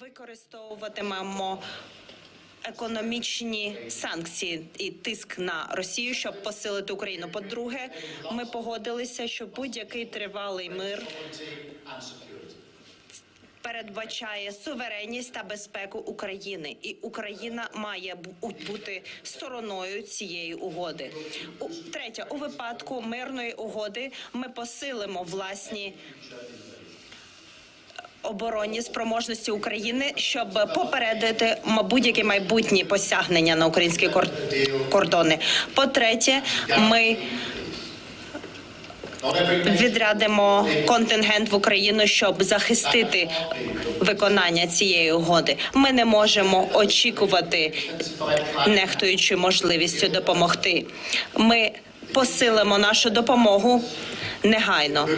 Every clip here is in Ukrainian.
використовуватимемо економічні санкції і тиск на Росію, щоб посилити Україну. По-друге, ми погодилися, що будь-який тривалий мир передбачає суверенність та безпеку України, і Україна має бути стороною цієї угоди. Третє, у випадку мирної угоди ми посилимо власні оборонні спроможності України, щоб попередити будь-які майбутні посягнення на українські кор- кордони. По-третє, ми відрядимо контингент в Україну, щоб захистити виконання цієї угоди. Ми не можемо очікувати, нехтуючи можливістю допомогти. Ми посилимо нашу допомогу негайно,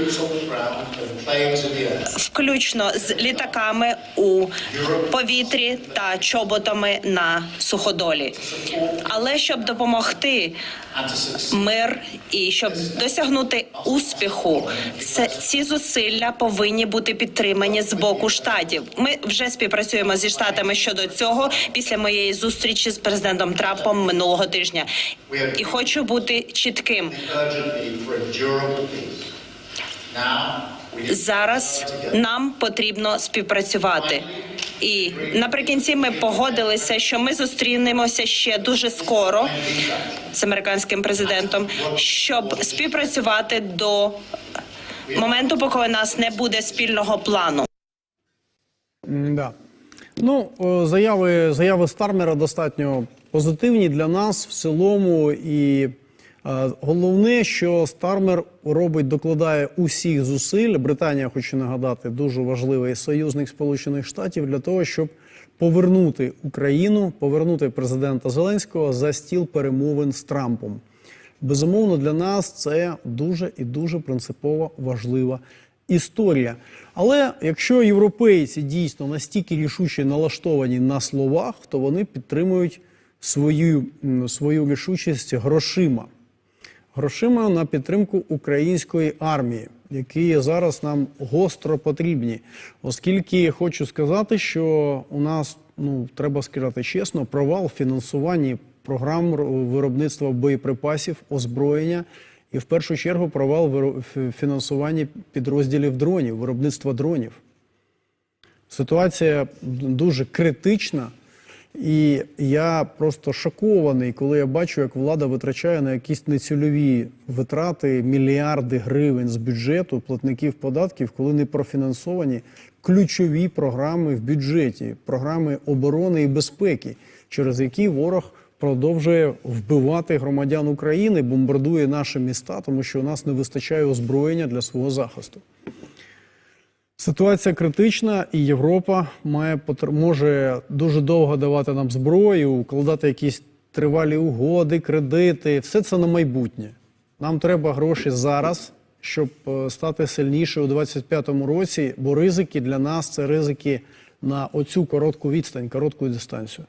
включно з літаками у повітрі та чоботами на суходолі. Але щоб допомогти мир і щоб досягнути успіху, це ці зусилля повинні бути підтримані з боку штатів. Ми вже співпрацюємо зі штатами щодо цього після моєї зустрічі з президентом Трампом минулого тижня. І хочу бути чітким. Зараз нам потрібно співпрацювати. І наприкінці ми погодилися, що ми зустрінемося ще дуже скоро з американським президентом, щоб співпрацювати до моменту, поки у нас не буде спільного плану. Да. Ну, заяви, заяви Стармера достатньо позитивні для нас в цілому. І головне, що Стармер робить, докладає усіх зусиль. Британія, хочу нагадати, дуже важливий союзник Сполучених Штатів для того, щоб повернути Україну, повернути президента Зеленського за стіл перемовин з Трампом. Безумовно, для нас це дуже і дуже принципово важлива історія. Але якщо європейці дійсно настільки рішуче налаштовані на словах, то вони підтримують свою, свою рішучість грошима. Грошима на підтримку української армії, які зараз нам гостро потрібні. Оскільки хочу сказати, що у нас, ну треба сказати чесно, провал в фінансуванні програм виробництва боєприпасів, озброєння і в першу чергу провал фінансуванні підрозділів дронів, виробництва дронів. Ситуація дуже критична, і я просто шокований, коли я бачу, як влада витрачає на якісь нецільові витрати мільярди гривень з бюджету платників податків, коли не профінансовані ключові програми в бюджеті, програми оборони і безпеки, через які ворог продовжує вбивати громадян України, бомбардує наші міста, тому що у нас не вистачає озброєння для свого захисту. Ситуація критична, і Європа має може дуже довго давати нам зброю, укладати якісь тривалі угоди, кредити. Все це на майбутнє. Нам треба гроші зараз, щоб е, стати сильніше у 2025 році, бо ризики для нас це ризики на оцю коротку відстань, коротку дистанцію.